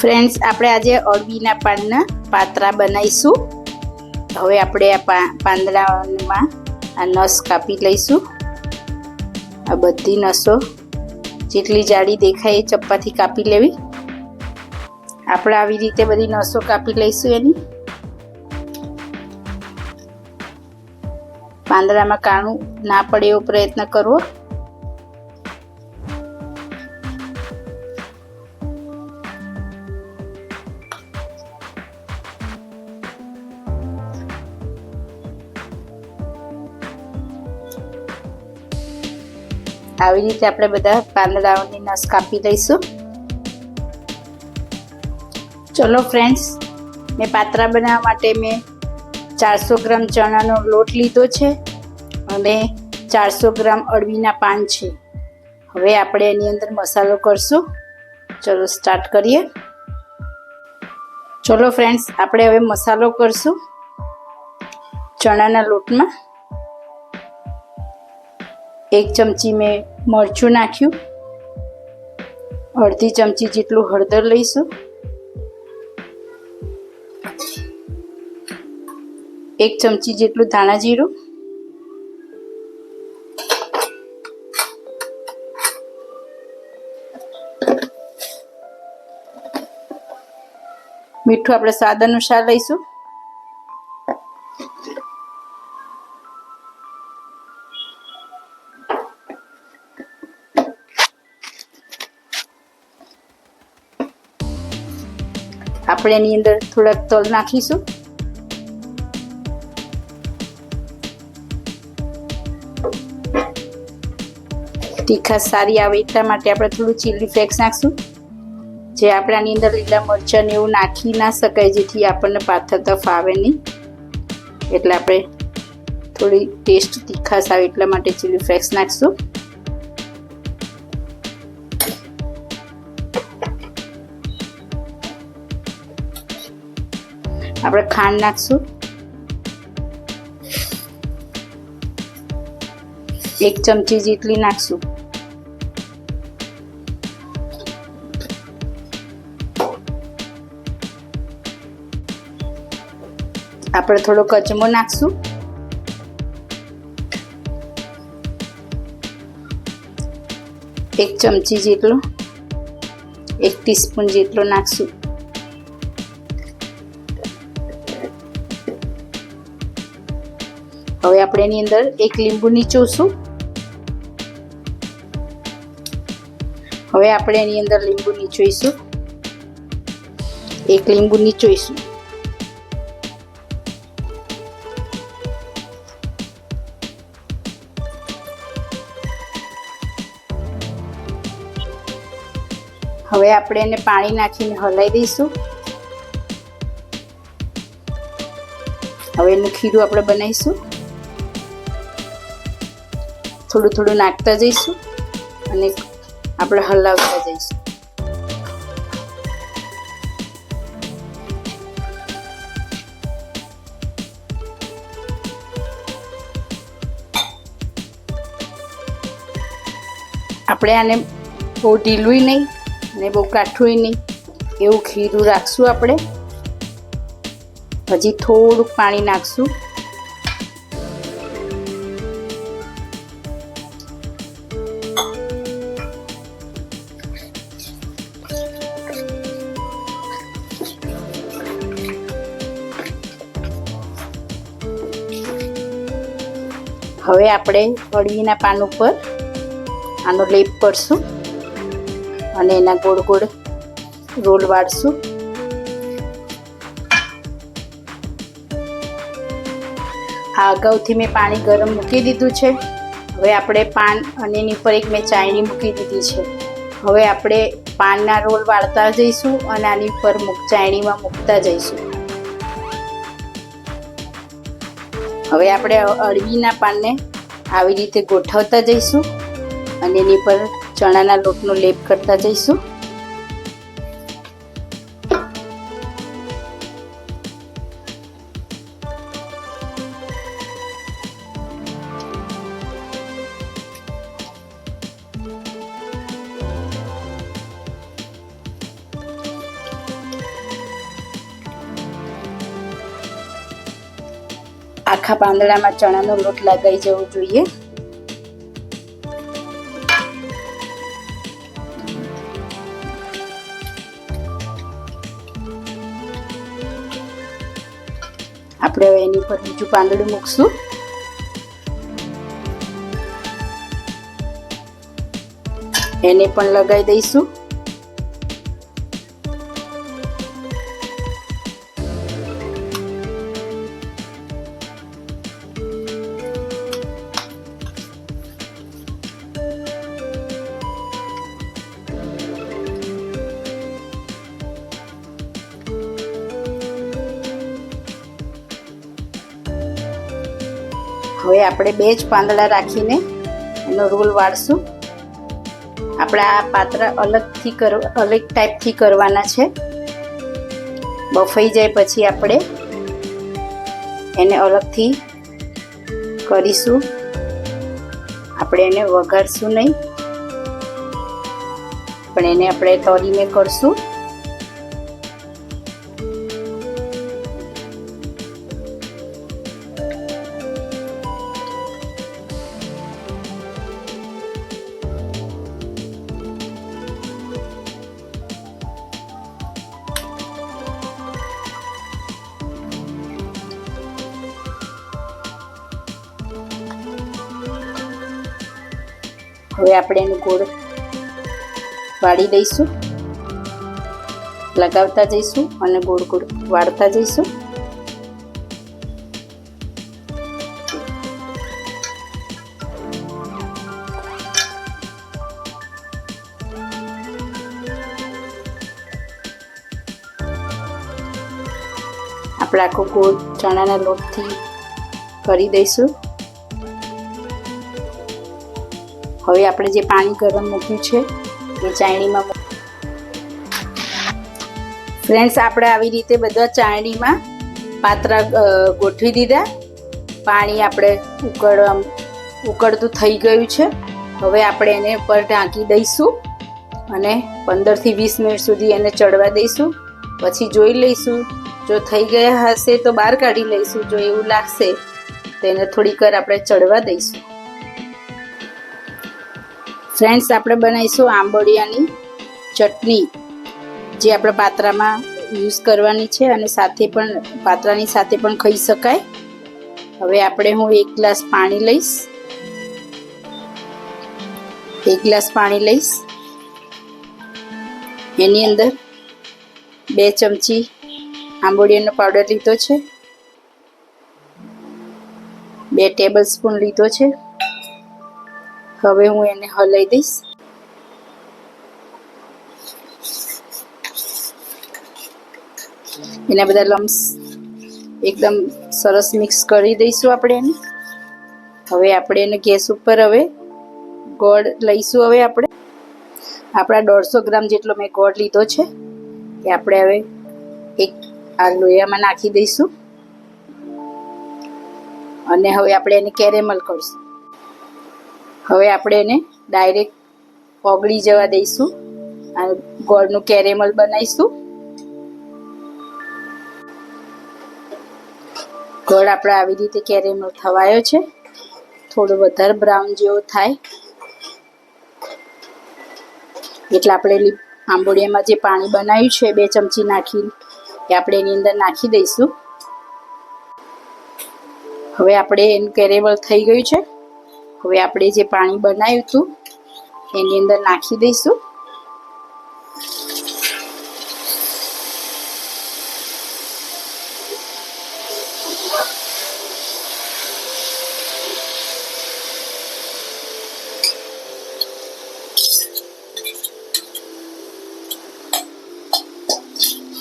Friends, આપણે આજે અળવીના પાનના પાતરા બનાવીશું. હવે આપણે આ પાંદડામાં આ નસ કાપી લઈશું. આ બધી નસો જેટલી જાડી દેખાય એ ચપ્પાથી કાપી લેવી. આપણે આવી રીતે બધી નસો કાપી લઈશું એની. પાંદડામાં કાણું ના પડે એવો પ્રયત્ન કરવો. આવી રીતે આપણે બધા પાંદડાઓની નસ કાપી લઈશું. ચલો ફ્રેન્ડ્સ મેં પાત્રા બનાવવા માટે મેં ચારસો ગ્રામ ચણાનો લોટ લીધો છે અને ચારસો ગ્રામ અળવીના પાન છે. હવે આપણે એની અંદર મસાલો કરશું. ચલો સ્ટાર્ટ કરીએ. ચલો ફ્રેન્ડ્સ આપણે હવે મસાલો કરશું ચણાના લોટમાં. એક ચમચી મેં મરચું નાખ્યું. અડધી ચમચી જેટલું હળદર લઈશું. એક ચમચી જેટલું ધાણા જીરું. મીઠું આપણે સ્વાદ અનુસાર લઈશું. આપણે એની અંદર થોડાક તલ નાખીશું. તીખા સારી આવે એટલા માટે આપણે થોડું ચીલી ફ્લેક્સ નાખશું. જે આપણે આની અંદર લીલા મરચાં એવું નાખી ના શકાય, જેથી આપણને પાથરતા ફાવે નહીં. એટલે આપણે થોડી ટેસ્ટ તીખાશ આવે એટલા માટે ચીલી ફ્લેક્સ નાખશું. આપણે ખાંડ નાખશું. એક ચમચી જેટલી નાખશું. આપણે થોડો કચમો નાખશું. એક ચમચી જેટલો, એક ટીસ્પૂન જેટલો નાખશું. હવે આપણે એની અંદર એક લીંબુ નીચોશું. હવે આપણે એની અંદર લીંબુ નીચોઈશું. એક લીંબુ નીચોઈશું. હવે આપણે એને પાણી નાખીને હલાવી દઈશું. હવે એનું ખીરું આપણે બનાવીશું. થોડું થોડું નાખતા જઈશું અને આપણે હલાવતા જઈશું. આપણે આને બહુ ઢીલું નહીં અને બહુ કાઠું નહીં, એવું ખીરું રાખશું આપણે. હજી થોડુંક પાણી નાખશું. હવે આપણે અળવીના પાન ઉપર આનો લેપ કરશું અને એના ગોળ ગોળ રોલ વાળશું. આ અગાઉથી મેં પાણી ગરમ મૂકી દીધું છે. હવે આપણે પાન અને એની ઉપર એક મેં ચાયણી મૂકી દીધી છે. હવે આપણે પાનના રોલ વાળતા જઈશું અને આની ઉપર ચાયણીમાં મૂકતા જઈશું. હવે આપણે અળવીના પાનને આવી રીતે ગોઠવતા જઈશું. અને એની પર ચણાના લોટનો લેપ કરતા જઈશું. આખા પાંદડામાં ચણાનો લોટ લગાઈ જવો જોઈએ. આપણે હવે એની પર બીજું પાંદડું મૂકશું. એને પણ લગાવી દઈશું. હવે આપણે બે જ પાંદડા રાખીને એનો રોલ વાળશું. આપણે આ પાત્ર અલગથી કર, અલગ ટાઈપથી કરવાના છે. બફાઈ જાય પછી આપણે એને અલગથી કરીશું. આપણે એને વઘારશું નહીં. પણ એને આપણે તળીને કરશું. હવે આપણે એનું ગોળ વાળી દઈશું. લગાવતા જઈશું અને ગોળ ગોળ વાળતા જઈશું. આપણે આખો ગોળ ચણાના લોટથી કરી દઈશું. હવે આપણે જે પાણી ગરમ મૂક્યું છે, એ ચાયણીમાં ફ્રેન્ડ્સ, આપણે આવી રીતે બધા ચાયણીમાં પાત્રા ગોઠવી દીધા. પાણી આપણે ઉકળ ઉકળતું થઈ ગયું છે. હવે આપણે એને પર ઢાંકી દઈશું અને પંદરથી વીસ મિનિટ સુધી એને ચડવા દઈશું. પછી જોઈ લઈશું. જો થઈ ગયા હશે તો બહાર કાઢી લઈશું. જો એવું લાગશે તો એને થોડીક આપણે ચડવા દઈશું. ફ્રેન્ડ્સ આપણે બનાવીશું આંબોડિયાની ચટણી, જે આપણે પાત્રામાં યુઝ કરવાની છે અને સાથે પણ, પાત્રાની સાથે પણ ખાઈ શકાય. હવે આપણે હું એક ગ્લાસ પાણી લઈશ. એક ગ્લાસ પાણી લઈશ. એની અંદર બે ચમચી આંબોડિયાનો પાવડર લીધો છે. બે ટેબલ સ્પૂન લીધો છે. હવે હું એને હલાઈ દઈશ. એના બધા લમ્સ એકદમ સરસ મિક્સ કરી દઈશું આપણે એને. હવે આપણે એને ગેસ ઉપર હવે ગોળ લઈશું હવે આપણે. આપણા દોઢસો ગ્રામ જેટલો મેં ગોળ લીધો છે એ આપણે હવે એક આ લોયામાં નાખી દઈશું. અને હવે આપણે એને કેરેમલ કરશું. હવે આપણે એને ડાયરેક્ટ ઓગળી જવા દઈશું અને ગોળનું કેરેમલ બનાવીશું. ગોળ આપણે આવી રીતે કેરેમલ થવાયો છે. થોડો વધારે બ્રાઉન જેવો થાય. એટલે આપણે આંબોડિયામાં જે પાણી બનાવ્યું છે, બે ચમચી નાખીને, એ આપણે એની અંદર નાખી દઈશું. હવે આપણે એનું કેરેમલ થઈ ગયું છે. હવે આપણે જે પાણી બનાવ્યું હતું, એની અંદર નાખી દઈશું.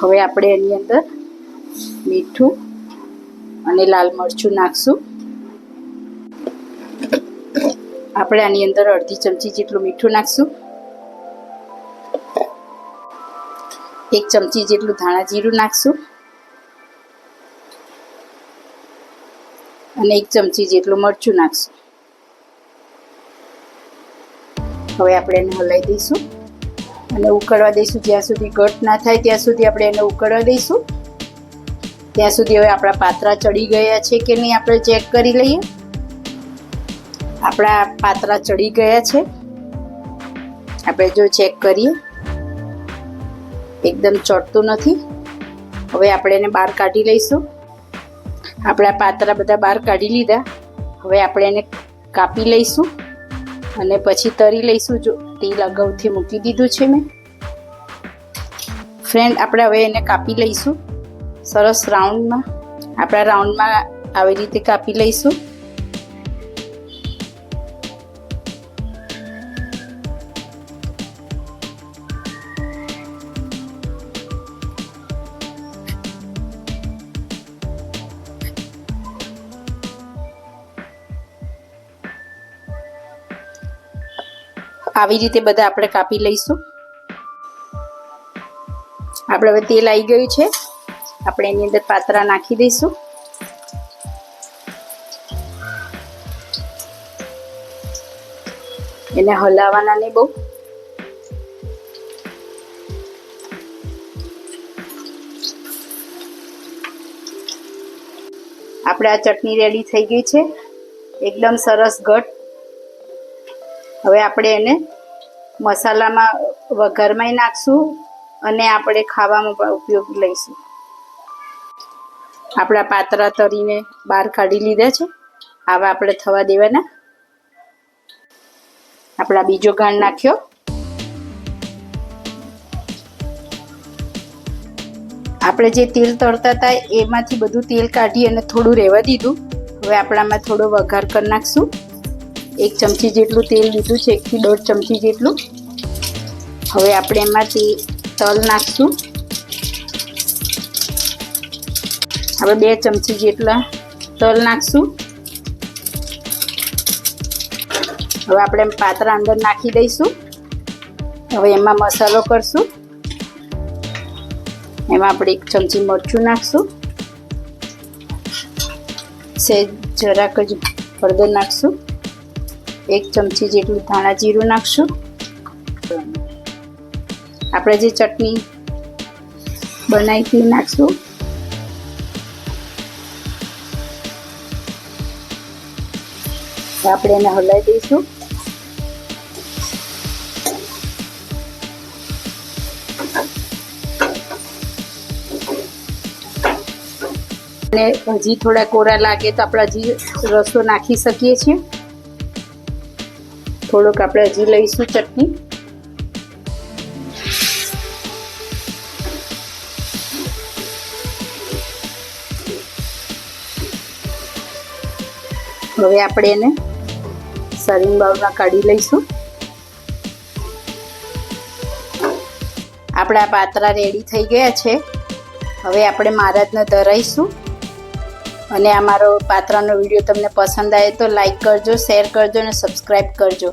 હવે આપણે એની અંદર મીઠું અને લાલ મરચું નાખશું. આપણે આની અંદર અડધી ચમચી જેટલું મીઠું નાખશું. એક ચમચી જેટલું ધાણા જીરું નાખશું. અને એક ચમચી જેટલું મરચું નાખશું. હવે આપણે એને હલાવી દઈશું. અને ઉકળવા દઈશું જ્યાં સુધી ઘટ ના થાય ત્યાં સુધી આપણે એને ઉકળવા દઈશું. ત્યાં સુધી હવે આપણા પાત્રા ચડી ગયા છે કે નહીં આપણે ચેક કરી લઈએ. આપણા પાત્રા ચડી ગયા છે. આપણે જો ચેક કરીએ. એકદમ ચડતું નથી. હવે આપણે એને બહાર કાઢી લઈશું. આપણા પાત્રા બધા બહાર કાઢી લીધા. હવે આપણે એને કાપી લઈશું અને પછી તરી લઈશું. જો તેલ અગાઉથી મૂકી દીધું છે મેં. ફ્રેન્ડ આપણે હવે એને કાપી લઈશું. સરસ રાઉન્ડમાં. આપણા રાઉન્ડમાં આવી રીતે કાપી લઈશું. આવી રીતે બધા આપણે કાપી લઈશું. આપણે હવે તેલ આવી ગયું છે. આપણે એની અંદર પાત્રા નાખી દઈશું. એને હલાવવાના નહીં બહુ. આપણે આ ચટણી રેડી થઈ ગઈ છે. એકદમ સરસ ઘટ. હવે આપણે એને મસાલામાં વઘારમાં નાખશું અને આપણે ખાવામાં ઉપયોગ લઈશું. આપણા પાતરા તરીને બહાર કાઢી લીધા છે. આવા આપણે થવા દેવાના. આપણા બીજો ઘાણ નાખ્યો. આપણે જે તેલ તળતા હતા એમાંથી બધું તેલ કાઢી અને થોડું રહેવા દીધું. હવે આપણામાં થોડો વઘાર કરી નાખશું. એક ચમચી જેટલું તેલ લીધું છે, એકથી દોઢ ચમચી જેટલું. હવે આપણે એમાં તે તલ નાખશું. હવે બે ચમચી જેટલા તલ નાખશું. હવે આપણે પાત્રા અંદર નાખી દઈશું. હવે એમાં મસાલો કરશું. એમાં આપણે એક ચમચી મરચું નાખશું. સેજ જરાક જ હળદર નાખશું. એક ચમચી જેટલું ધાણા જીરું નાખશું. આપણે જે ચટણી બનાવી હતી નાખશું. આપણે એને હલાવી દઈશું. અને હજી થોડા કોરા લાગે તો આપણે હજી રસો નાખી શકીએ છીએ. થોડુંક આપણે હજી લઈશું ચટણી. હવે આપણે એને સર્વિંગ બાઉલમાં કાઢી લઈશું. આપણા પાત્રા રેડી થઈ ગયા છે. હવે આપણે મહારાજને ધરાઈશું. અને આ મારો પાત્રનો વીડિયો તમને પસંદ આવે તો લાઈક કરજો, શેર કરજો અને સબસ્ક્રાઈબ કરજો.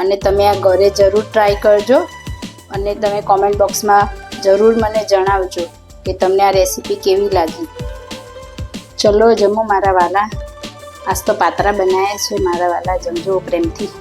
અને તમે આ ઘરે જરૂર ટ્રાય કરજો અને તમે કોમેન્ટ બોક્સમાં જરૂર મને જણાવજો કે તમને આ રેસીપી કેવી લાગી. ચલો જમો મારા વાલા. આજ તો પાત્રા બનાવ્યા છે મારા વાલા, જમજો પ્રેમથી.